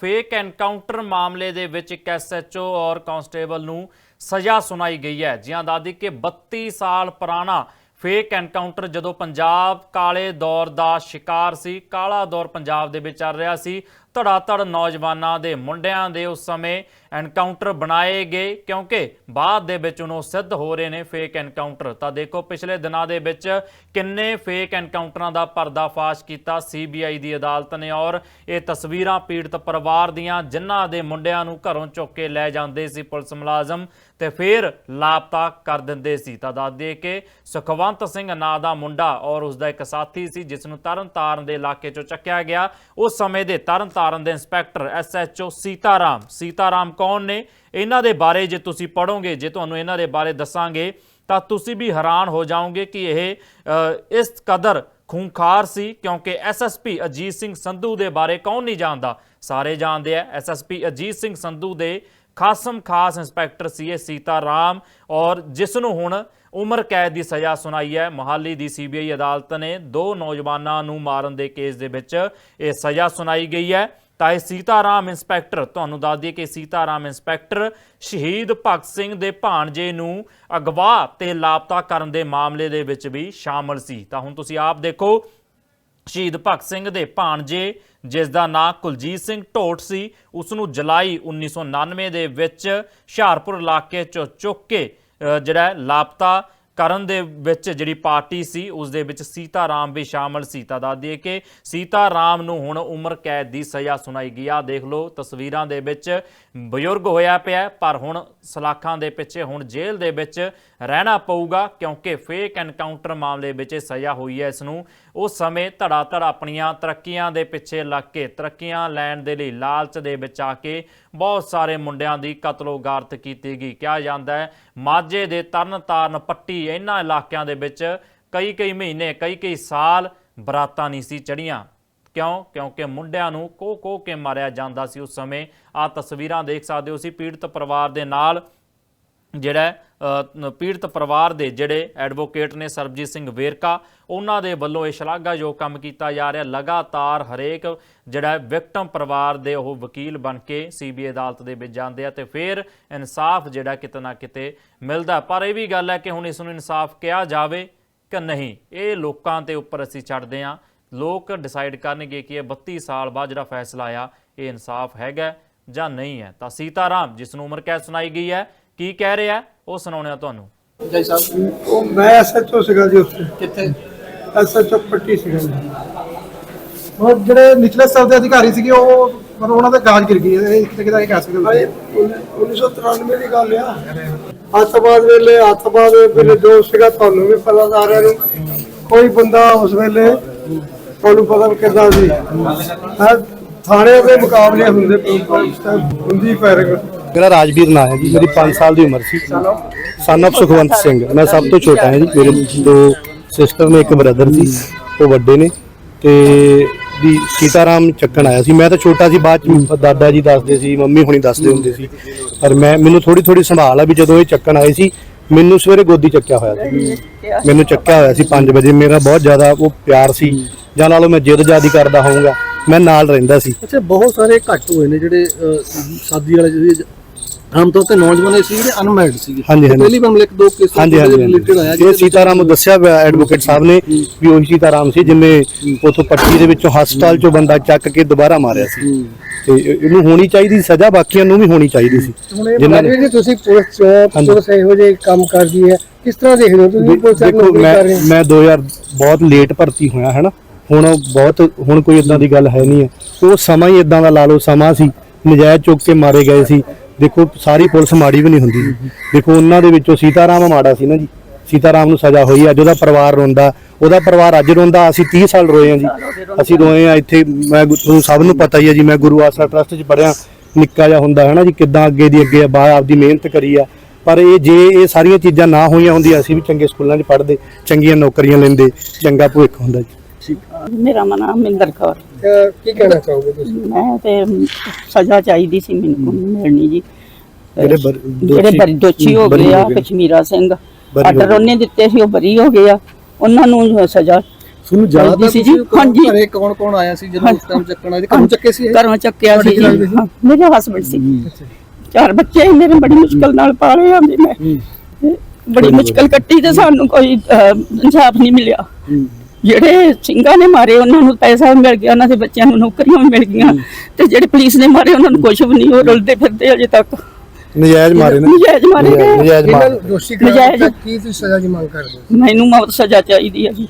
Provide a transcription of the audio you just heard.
Fake encounter ਮਾਮਲੇ ਦੇ ਵਿੱਚ ਇੱਕ ਐਸਐਚਓ ਔਰ ਕਾਂਸਟੇਬਲ ਨੂੰ ਸਜ਼ਾ ਸੁਣਾਈ ਗਈ ਹੈ। ਜਿਹਾਂ ਦਾਦੀ ਕਿ 32 ਸਾਲ ਪੁਰਾਣਾ ਫੇਕ ਐਨਕਾਊਂਟਰ ਜਦੋਂ ਪੰਜਾਬ ਕਾਲੇ ਦੌਰ ਦਾ ਸ਼ਿਕਾਰ ਸੀ, ਕਾਲਾ ਦੌਰ ਪੰਜਾਬ ਦੇ ਵਿੱਚ ਚੱਲ ਰਿਹਾ ਸੀ ਧੜਾਧੜ ਨੌਜਵਾਨਾਂ ਦੇ ਮੁੰਡਿਆਂ ਦੇ ਉਸ ਸਮੇਂ ਐਨਕਾਊਂਟਰ ਬਣਾਏ ਗਏ, ਕਿਉਂਕਿ ਬਾਅਦ ਦੇ ਵਿੱਚ ਉਹਨੂੰ ਸਿੱਧ ਹੋ ਰਹੇ ਨੇ ਫੇਕ ਐਨਕਾਊਂਟਰ। ਤਾਂ ਦੇਖੋ, ਪਿਛਲੇ ਦਿਨਾਂ ਦੇ ਵਿੱਚ ਕਿੰਨੇ ਫੇਕ ਐਨਕਾਊਂਟਰਾਂ ਦਾ ਪਰਦਾਫਾਸ਼ ਕੀਤਾ ਸੀਬੀਆਈ ਦੀ ਅਦਾਲਤ ਨੇ, ਔਰ ਇਹ ਤਸਵੀਰਾਂ ਪੀੜਤ ਪਰਿਵਾਰ ਦੀਆਂ, ਜਿਨ੍ਹਾਂ ਦੇ ਮੁੰਡਿਆਂ ਨੂੰ ਘਰੋਂ ਚੁੱਕ ਕੇ ਲੈ ਜਾਂਦੇ ਸੀ ਪੁਲਿਸ ਮੁਲਾਜ਼ਮ ਤੇ ਫਿਰ ਲਾਪਤਾ ਕਰ ਦਿੰਦੇ ਸੀ। ਤਾਂ ਦੱਸ ਦਈਏ ਕਿ ਸੁਖਵੰਤ ਸਿੰਘ ਨਾਂ ਦਾ ਮੁੰਡਾ ਔਰ ਉਸ ਦਾ ਇੱਕ ਸਾਥੀ ਸੀ, ਜਿਸ ਨੂੰ ਤਰਨਤਾਰਨ ਦੇ ਇਲਾਕੇ ਚੋਂ ਚੱਕਿਆ ਗਿਆ। ਉਸ ਸਮੇਂ ਦੇ ਤਰਨਤਾਰਨ ਦੇ ਇੰਸਪੈਕਟਰ ਐਸਐਚਓ ਸੀਤਾਰਾਮ। ਸੀਤਾਰਾਮ ਕੌਣ ਨੇ? ਇਹਨਾਂ ਦੇ ਬਾਰੇ ਜੇ ਤੁਸੀਂ ਪੜੋਗੇ ਜੇ ਤੁਹਾਨੂੰ ਇਹਨਾਂ ਦੇ ਬਾਰੇ ਦੱਸਾਂਗੇ, ਤਾਂ ਤੁਸੀਂ ਵੀ ਹੈਰਾਨ ਹੋ ਜਾਓਗੇ ਕਿ ਇਹ ਇਸ ਕਦਰ ਖੂੰਖਾਰ ਸੀ, ਕਿਉਂਕਿ ਐਸਐਸਪੀ ਅਜੀਤ ਸਿੰਘ ਸੰਧੂ ਦੇ ਬਾਰੇ ਕੌਣ ਨਹੀਂ ਜਾਣਦਾ? ਸਾਰੇ ਜਾਣਦੇ ਆ ਐਸਐਸਪੀ ਅਜੀਤ ਸਿੰਘ ਸੰਧੂ ਦੇ ਖਾਸਮ ਖਾਸ ਇੰਸਪੈਕਟਰ ਸੀ ਇਹ ਸੀਤਾਰਾਮ, ਔਰ ਜਿਸ ਨੂੰ ਹੁਣ ਉਮਰ ਕੈਦ ਦੀ ਸਜ਼ਾ ਸੁਣਾਈ ਹੈ। ਮੋਹਾਲੀ ਦੀ ਸੀਬੀਆਈ ਅਦਾਲਤ ਨੇ ਦੋ ਨੌਜਵਾਨਾਂ ਨੂੰ ਮਾਰਨ ਦੇ ਕੇਸ ਦੇ ਵਿੱਚ ਇਹ ਸਜ਼ਾ ਸੁਣਾਈ ਗਈ ਹੈ। ਤਾਂ ਇਹ ਸੀਤਾਰਾਮ ਇੰਸਪੈਕਟਰ, ਤੁਹਾਨੂੰ ਦੱਸ ਦਈਏ ਕਿ ਸੀਤਾਰਾਮ ਇੰਸਪੈਕਟਰ ਸ਼ਹੀਦ ਭਗਤ ਸਿੰਘ ਦੇ ਭਾਣਜੇ ਨੂੰ ਅਗਵਾ ਤੇ ਲਾਪਤਾ ਕਰਨ ਦੇ ਮਾਮਲੇ ਦੇ ਵਿੱਚ ਵੀ ਸ਼ਾਮਲ ਸੀ। ਤਾਂ ਹੁਣ ਤੁਸੀਂ ਆਪ ਦੇਖੋ, ਸ਼ਹੀਦ ਭਗਤ ਸਿੰਘ ਦੇ ਭਾਣਜੇ, ਜਿਸ ਦਾ ਨਾਂ ਕੁਲਜੀਤ ਸਿੰਘ ਢੋਟ ਸੀ ਉਸ ਨੂੰ ਜੁਲਾਈ 1999 ਦੇ ਵਿੱਚ ਹੁਸ਼ਿਆਰਪੁਰ ਇਲਾਕੇ ਚੋਂ ਚੁੱਕ ਕੇ ਜਿਹੜਾ ਲਾਪਤਾ ਕਰਨ ਦੇ ਵਿੱਚ ਜਿਹੜੀ ਪਾਰਟੀ ਸੀ, ਉਸ ਦੇ ਵਿੱਚ ਸੀਤਾ ਰਾਮ ਵੀ ਸ਼ਾਮਲ ਸੀ। ਤਾਂ ਦੱਸ ਦਈਏ ਕਿ ਸੀਤਾਰਾਮ ਨੂੰ ਹੁਣ ਉਮਰ ਕੈਦ ਦੀ ਸਜ਼ਾ ਸੁਣਾਈ ਗਈ ਆ। ਦੇਖ ਲਓ, ਤਸਵੀਰਾਂ ਦੇ ਵਿੱਚ ਬਜ਼ੁਰਗ ਹੋਇਆ ਪਿਆ ਪਰ ਹੁਣ ਸਲਾਖਾਂ ਦੇ ਪਿੱਛੇ ਹੁਣ ਜੇਲ੍ਹ ਦੇ ਵਿੱਚ ਰਹਿਣਾ ਪਊਗਾ ਕਿਉਂਕਿ ਫੇਕ ਐਨਕਾਊਂਟਰ ਮਾਮਲੇ ਵਿੱਚ ਇਹ ਸਜ਼ਾ ਹੋਈ ਹੈ ਇਸ ਨੂੰ। ਉਸ ਸਮੇਂ ਧੜਾ ਧੜ ਆਪਣੀਆਂ ਤਰੱਕੀਆਂ ਦੇ ਪਿੱਛੇ ਲੱਗ ਕੇ ਤਰੱਕੀਆਂ ਲੈਣ ਦੇ ਲਈ ਲਾਲਚ ਦੇ ਵਿੱਚ ਆ ਕੇ ਬਹੁਤ ਸਾਰੇ ਮੁੰਡਿਆਂ ਦੀ ਕਤਲੋਗਾਰਤ ਕੀਤੀ ਗਈ। ਕਿਹਾ ਜਾਂਦਾ ਹੈ, ਮਾਝੇ ਦੇ ਤਰਨ ਤਾਰਨ ਪੱਟੀ ਇਹਨਾਂ ਇਲਾਕਿਆਂ ਦੇ ਵਿੱਚ ਕਈ ਕਈ ਮਹੀਨੇ, ਕਈ ਕਈ ਸਾਲ ਬਰਾਤਾਂ ਨਹੀਂ ਸੀ ਚੜੀਆਂ ਕਿਉਂ? ਕਿਉਂਕਿ ਮੁੰਡਿਆਂ ਨੂੰ ਕੋ ਕੋ ਕੇ ਮਾਰਿਆ ਜਾਂਦਾ ਸੀ ਉਸ ਸਮੇਂ। ਆ ਤਸਵੀਰਾਂ ਦੇਖ ਸਕਦੇ ਹੋ ਸੀ ਪੀੜਤ ਪਰਿਵਾਰ ਦੇ ਨਾਲ ਜਿਹੜਾ ਪੀੜਤ ਪਰਿਵਾਰ ਦੇ ਜਿਹੜੇ ਐਡਵੋਕੇਟ ਨੇ ਸਰਬਜੀਤ ਸਿੰਘ ਵੇਰਕਾ, ਉਹਨਾਂ ਦੇ ਵੱਲੋਂ ਇਹ ਸ਼ਲਾਘਾਯੋਗ ਕੰਮ ਕੀਤਾ ਜਾ ਰਿਹਾ। ਲਗਾਤਾਰ ਹਰੇਕ ਜਿਹੜਾ ਵਿਕਟਮ ਪਰਿਵਾਰ ਦੇ ਉਹ ਵਕੀਲ ਬਣ ਕੇ ਸੀਬੀਆਈ ਅਦਾਲਤ ਦੇ ਵਿੱਚ ਜਾਂਦੇ ਆ ਤੇ ਫਿਰ ਇਨਸਾਫ ਜਿਹੜਾ ਕਿਤੇ ਨਾ ਕਿਤੇ ਮਿਲਦਾ ਪਰ ਇਹ ਵੀ ਗੱਲ ਹੈ ਕਿ ਹੁਣ ਇਸ ਨੂੰ ਇਨਸਾਫ ਕਿਹਾ ਜਾਵੇ ਕਿ ਨਹੀਂ। ਇਹ ਲੋਕਾਂ ਦੇ ਉੱਪਰ ਅਸੀਂ ਛੱਡਦੇ ਆ ਲੋਕ ਡਿਸਾਈਡ ਕਰਨਗੇ ਕਿ ਇਹ 32 ਸਾਲ ਬਾਅਦ ਜਿਹੜਾ ਫੈਸਲਾ ਆ, ਇਹ ਇਨਸਾਫ ਹੈਗਾ ਜਾਂ ਨਹੀਂ ਹੈ। ਤਾਂ ਸੀਤਾਰਾਮ, ਜਿਸ ਨੂੰ ਉਮਰ ਕੈਦ ਸੁਣਾਈ ਗਈ ਹੈ ਕੀ ਕਹਿ ਰਿਹਾ ਉਹ ਸੁਣਾਉਣੇ ਆ ਤੁਹਾਨੂੰ। ਜੈ ਸਾਹਿਬ। ਉਹ ਮੈਂ ਐਸਐਚਓ ਸੀਗਾ ਜੀ ਉੱਥੇ ਕਿੱਥੇ? ਐਸਐਚਓ ਪੱਟੀ ਸੀਗਾ ਜੀ। ਉਹ ਜਿਹੜੇ ਨਿਚਲੇ ਸਤਰ ਦੇ ਅਧਿਕਾਰੀ ਸੀਗੇ ਉਹ ਮਤਲਬ ਉਹਨਾਂ ਦੇ ਗਾਜ ਗਿਰ ਗਈ ਇਹ ਕਿਤੇ ਕਿਤੇ ਕਹਿ ਸਕਦੇ ਹੋ। 1993 ਦੀ ਗੱਲ ਆ। ਅੱਤਵਾਦ ਵੇਲੇ ਅੱਤਵਾਦ ਵੇਲੇ ਜੋ ਸੀਗਾ ਤੁਹਾਨੂੰ ਵੀ ਪਤਾ ਸਾਰਿਆਂ ਨੂੰ ਕੋਈ ਬੰਦਾ ਉਸ ਵੇਲੇ ਤੁਹਾਨੂੰ ਪਤਾ ਕਿੱਦਾਂ ਸੀ। ਥਾਣੇ ਦੇ ਮੁਕਾਬਲੇ ਹੁੰਦੇ ਹੁੰਦੀ ਫੈਰਿੰਗ ਮੇਰਾ ਰਾਜਵੀਰ ਨਾਂ ਹੈ ਜੀ, ਮੇਰੀ 5 ਸਾਲ ਦੀ ਉਮਰ ਸੀ। ਸਨ of ਸੁਖਵੰਤ ਸਿੰਘ। ਮੈਂ ਸਭ ਤੋਂ ਛੋਟਾ ਹਾਂ ਜੀ, ਮੇਰੇ ਦੋ ਸਿਸਟਰ ਨੇ, ਇੱਕ ਬ੍ਰਦਰ ਸੀ, ਉਹ ਵੱਡੇ ਨੇ। ਤੇ ਵੀ ਸੀਤਾਰਾਮ ਚੱਕਣ ਆਇਆ ਸੀ। ਮੈਂ ਤਾਂ ਛੋਟਾ ਸੀ, ਬਾਅਦ ਚ ਦਾਦਾ ਜੀ ਦੱਸਦੇ ਸੀ, ਮੰਮੀ ਹੁਣੀ ਦੱਸਦੇ ਹੁੰਦੇ ਸੀ। ਪਰ ਮੈਂ, ਮੈਨੂੰ ਥੋੜੀ ਥੋੜੀ ਸੰਭਾਲ ਆ ਵੀ ਜਦੋਂ ਇਹ ਚੱਕਣ ਆਏ ਸੀ, ਮੈਨੂੰ ਸਵੇਰੇ ਗੋਦੀ ਚੱਕਿਆ ਹੋਇਆ ਸੀ। ਮੈਨੂੰ ਚੱਕਿਆ ਹੋਇਆ ਸੀ 5 ਵਜੇ। ਮੇਰਾ ਬਹੁਤ ਜ਼ਿਆਦਾ ਉਹ ਪਿਆਰ ਸੀ। ਜਾਂ ਨਾਲੋਂ ਮੈਂ ਜਿੱਦ ਜਿਆਦੀ ਕਰਦਾ ਹੋਊਂਗਾ। ਮੈਂ ਨਾਲ ਰਹਿੰਦਾ ਸੀ। ਅੱਛਾ, ਬਹੁਤ ਸਾਰੇ ਘੱਟ ਹੋਏ ਨੇ ਜਿਹੜੇ ਸ਼ਾਦੀ ਵਾਲੇ ਜਿਹੜੇ ਆਮ ਤੌਰ ਤੇ ਨੌਜਵਾਨ ਸੀ ਜਿਹੜੇ ਅਨਮੈਰਿਡ ਸੀਗੇ। ਹਾਂਜੀ, ਹਾਂਜੀ। ਪਹਿਲੀ ਮਾਮਲੇ ਇੱਕ ਦੋ ਕੇਸ ਹਾਂਜੀ ਹਾਂਜੀ ਰਿਲੇਟਡ ਆਇਆ ਹਾਂਜੀ। ਇਹ ਸੀਤਾਰਾਮ ਨੂੰ ਦੱਸਿਆ ਹੋਇਆ ਐਡਵੋਕੇਟ ਸਾਹਿਬ ਨੇ ਵੀ ਉਹੀ ਸੀਤਾਰਾਮ ਸੀ ਜਿਨੇ ਉਥੋਂ ਪੱਟੀ ਦੇ ਵਿੱਚੋਂ ਹਸਪਤਾਲ ਚੋਂ ਬੰਦਾ ਚੱਕ ਕੇ ਦੁਬਾਰਾ ਮਾਰਿਆ ਸੀ। ਤੇ ਇਹ- ਇਹਨੂੰ ਹੋਣੀ ਚਾਹੀਦੀ ਸੀ ਸਜ਼ਾ ਬਾਕੀਆਂ ਨੂੰ ਵੀ ਹੋਣੀ ਚਾਹੀਦੀ ਸੀ। ਹੁਣ ਇਹ ਜਿਨ੍ਹਾਂ ਨੇ ਜੀ ਤੁਸੀਂ ਪੁਲਿਸ ਚ ਹਾਂਜੀ। ਪੁਲਿਸ ਇਹੋ ਜਿਹੇ ਕੰਮ ਕਰਦੀ ਹੈ। ਕਿਸ ਤਰ੍ਹਾਂ ਦੇਖਦੇ ਹੋ ਤੁਸੀਂ? ਪੁਲਿਸ ਦੇਖੋ ਨੌਕਰੀ ਮੈਂ ਕਰ ਰਹੇ ਹੋ। ਮੈਂ 2000 ਬਹੁਤ ਲੇਟ ਭਰਤੀ ਹੋਇਆ ਹੈ ਨਾ? ਹੁਣ ਬਹੁਤ ਹੁਣ ਕੋਈ ਇਦਾਂ ਦੀ ਗੱਲ ਹੈ ਨਹੀਂ ਹੈ। ਉਹ ਸਮਾਂ ਹੀ ਇਦਾਂ ਦਾ ਲਾ ਲਓ ਸਮਾਂ ਸੀ। ਨਜਾਇਜ਼ ਚੁੱਕ ਕੇ ਮਾਰੇ ਗਏ ਸੀ। ਦੇਖੋ, ਸਾਰੀ ਪੁਲਿਸ ਮਾੜੀ ਵੀ ਨਹੀਂ ਹੁੰਦੀ। ਦੇਖੋ, ਉਹਨਾਂ ਦੇ ਵਿੱਚੋਂ ਸੀਤਾਰਾਮ ਮਾੜਾ ਸੀ ਨਾ ਜੀ। ਸੀਤਾਰਾਮ ਨੂੰ ਸਜ਼ਾ ਹੋਈ ਅੱਜ ਉਹਦਾ ਪਰਿਵਾਰ ਰੋਂਦਾ। ਉਹਦਾ ਪਰਿਵਾਰ ਅੱਜ ਰੋਂਦਾ, ਅਸੀਂ 30 ਸਾਲ ਰੋਏ ਆ ਜੀ। ਅਸੀਂ ਰੋਏ ਆ ਇੱਥੇ, ਮੈਂ ਤੁਹਾਨੂੰ ਸਭ ਨੂੰ ਪਤਾ ਹੀ ਹੈ ਜੀ, ਮੈਂ ਗੁਰੂ ਆਸਰਾ ਟਰਸਟ 'ਚ ਪੜਿਆ ਨਿੱਕਾ ਜਿਹਾ ਹੁੰਦਾ ਹੈ ਨਾ ਜੀ, ਕਿੱਦਾਂ ਅੱਗੇ ਦੀ ਅੱਗੇ ਆ, ਬਾਹਰ ਆਪਦੀ ਮਿਹਨਤ ਕਰੀ ਆ। ਪਰ ਇਹ ਜੇ ਇਹ ਸਾਰੀਆਂ ਚੀਜ਼ਾਂ ਨਾ ਹੋਈਆਂ ਹੁੰਦੀਆਂ, ਅਸੀਂ ਵੀ ਚੰਗੇ ਸਕੂਲਾਂ 'ਚ ਪੜ੍ਹਦੇ, ਚੰਗੀਆਂ ਨੌਕਰੀਆਂ ਲੈਂਦੇ, ਚੰਗਾ ਭਵਿੱਖ ਹੁੰਦਾ ਜੀ। ਮੇਰਾ ਨਾਮ ਮਿੰਦਰ ਕੌਰ। ਅਹ ਕੀ ਕਹਿਣਾ ਚਾਹੋਗੇ ਤੁਸੀਂ? ਮੈਂ ਤੇ ਸਜ਼ਾ ਚਾਹੀਦੀ ਸੀ ਮੈਨੂੰ ਮਿਲਣੀ ਜੀ। ਜਿਹੜੇ ਬਰ- ਜਿਹੜੇ ਦੋਸ਼ੀ- ਬਰੀ ਦੋਸ਼ੀ ਹੋ ਬਰੀ ਗਏ ਆ ਹੋ ਗਏ। ਨੇ। ਕਸ਼ਮੀਰਾ ਸਿੰਘ। ਬਰੀ ਹੋ ਆਰਡਰ ਗਏ। ਉਹਨੇ ਦਿੱਤੇ ਸੀ ਉਹ ਬਰੀ ਹੋ ਗਏ ਆ। ਉਹਨਾਂ ਨੂੰ ਸਜ਼ਾ ਤੁਹਾਨੂੰ ਯਾਦ ਆ ਸੀ ਜੀ। ਤੁਸੀਂ ਕੌਣ- ਹਾਂਜੀ। ਘਰੇ ਕੌਣ ਕੌਣ ਆਇਆ ਸੀ ਜਦੋਂ ਉਸ ਟਾਈਮ ਚੱਕਣ ਆਏ? ਘਰੋਂ ਚੱਕੇ ਸੀ ਇਹ? ਘਰੋਂ ਚੱਕਿਆ ਸੀ ਤੁਹਾਡੇ ਜੀ ਕੀ ਲੱਗਦੇ ਸੀ? ਹਾਂ, ਮੇਰੇ ਹਸਬੰਡ ਸੀ ਚਾਰ ਬੱਚੇ ਸੀ ਮੇਰੇ ਬੜੀ ਮੁਸ਼ਕਲ ਨਾਲ ਪਾਲੇ ਆ ਜੀ ਮੈਂ ਬੜੀ ਮੁਸ਼ਕਲ ਕੱਟੀ ਤੇ ਸਾਨੂੰ ਕੋਈ ਅਹ, ਇਨਸਾਫ ਨਹੀਂ ਮਿਲਿਆ। ਜਿਹੜੇ ਸਿੰਘਾਂ ਨੇ ਮਾਰੇ ਉਹਨਾਂ ਨੂੰ ਪੈਸਾ ਵੀ ਮਿਲ ਗਿਆ ਉਹਨਾਂ ਦੇ ਬੱਚਿਆਂ ਨੂੰ ਨੌਕਰੀਆਂ ਮਿਲ ਗਈਆਂ ਤੇ ਜਿਹੜੇ ਪੁਲਿਸ ਨੇ ਮਾਰੇ ਉਹਨਾਂ ਨੂੰ ਕੁਝ ਵੀ ਨਹੀਂ ਉਹ ਰੁਲਦੇ ਫਿਰਦੇ ਅਜੇ ਤੱਕ। ਨਜਾਇਜ਼ ਮਾਰੇ ਨੇ। ਨਜਾਇਜ਼ ਮਾਰੇ ਗਏ ਨਜਾਇਜ਼ ਮਾਰੇ ਦੋਸ਼ੀ ਕੀ ਤੁਸੀਂ ਸਜ਼ਾ ਦੀ ਮੰਗ ਕਰਦੇ ਮੈਨੂੰ ਮੌਤ ਸਜ਼ਾ ਚਾਹੀਦੀ ਹੈ ਜੀ